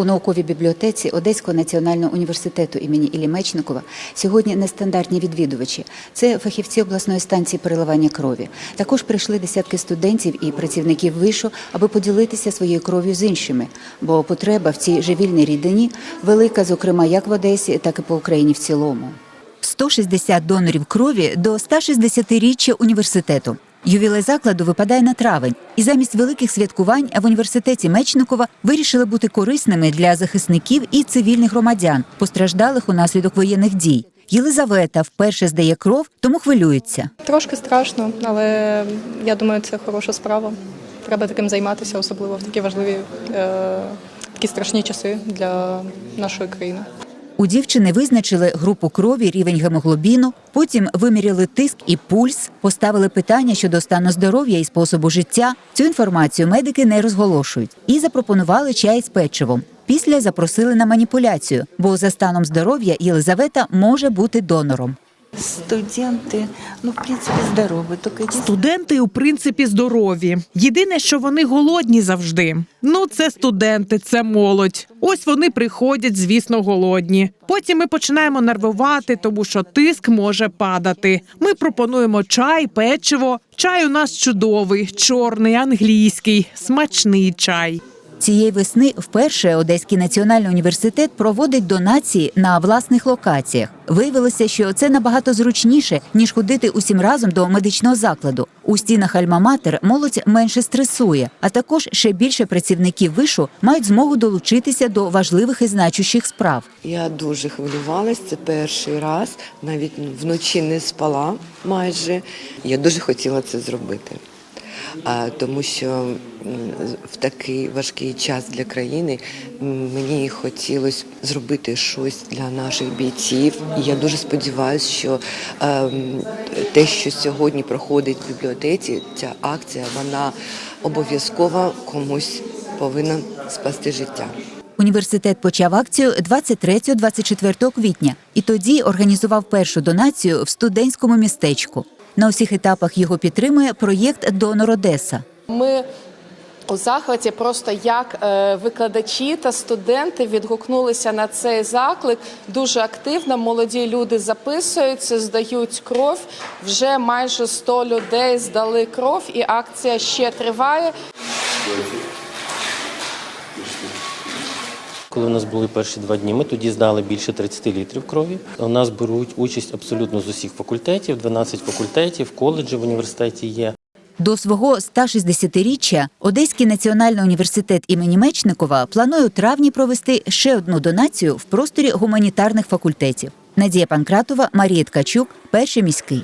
У науковій бібліотеці Одеського національного університету імені Іллі Мечникова сьогодні нестандартні відвідувачі. Це фахівці обласної станції переливання крові. Також прийшли десятки студентів і працівників вишу, аби поділитися своєю кров'ю з іншими. Бо потреба в цій живільній рідині велика, зокрема, як в Одесі, так і по Україні в цілому. 160 донорів крові до 160-річчя університету. Ювілей закладу випадає на травень, і замість великих святкувань в університеті Мечникова вирішили бути корисними для захисників і цивільних громадян, постраждалих унаслідок воєнних дій. Єлизавета вперше здає кров, тому хвилюється. Трошки страшно, але я думаю, це хороша справа. Треба таким займатися, особливо в такі важливі, е, такі страшні часи для нашої країни. У дівчини визначили групу крові, рівень гемоглобіну, потім виміряли тиск і пульс, поставили питання щодо стану здоров'я і способу життя. Цю інформацію медики не розголошують і запропонували чай з печивом. Після запросили на маніпуляцію, бо за станом здоров'я Єлизавета може бути донором. Студенты, ну, в принципе, здоровы, только единственное, Студенти у принципі здорові. Єдине, що вони голодні завжди. Ну, це студенти, це молодь. Ось вони приходять, звісно, голодні. Потім ми починаємо нервувати, тому що тиск може падати. Ми пропонуємо чай, печиво. Чай у нас чудовий, чорний, англійський, смачний чай. Цієї весни вперше Одеський національний університет проводить донації на власних локаціях. Виявилося, що це набагато зручніше ніж ходити усім разом до медичного закладу. У стінах Альма-Матер молодь менше стресує, а також ще більше працівників вишу мають змогу долучитися до важливих і значущих справ. Я дуже хвилювалась. Це перший раз. Навіть вночі не спала майже. Я дуже хотіла це зробити. Тому що в такий важкий час для країни мені хотілося зробити щось для наших бійців. І я дуже сподіваюся, що ем, те, що сьогодні проходить в бібліотеці, ця акція, вона обов'язково комусь повинна спасти життя. Університет почав акцію 23-24 квітня і тоді організував першу донацію в студентському містечку. На усіх етапах його підтримує проєкт Донор Одеса. Ми у захваті просто як е, викладачі та студенти відгукнулися на цей заклик дуже активно. Молоді люди записуються, здають кров. Вже майже 100 людей здали кров, і акція ще триває. Коли у нас були перші два дні, ми тоді здали більше 30 літрів крові. У нас беруть участь абсолютно з усіх факультетів, 12 факультетів, коледжі в університеті є. До свого 160-річчя Одеський національний університет імені Мечникова планує у травні провести ще одну донацію в просторі гуманітарних факультетів. Надія Панкратова, Марія Ткачук, перший міський.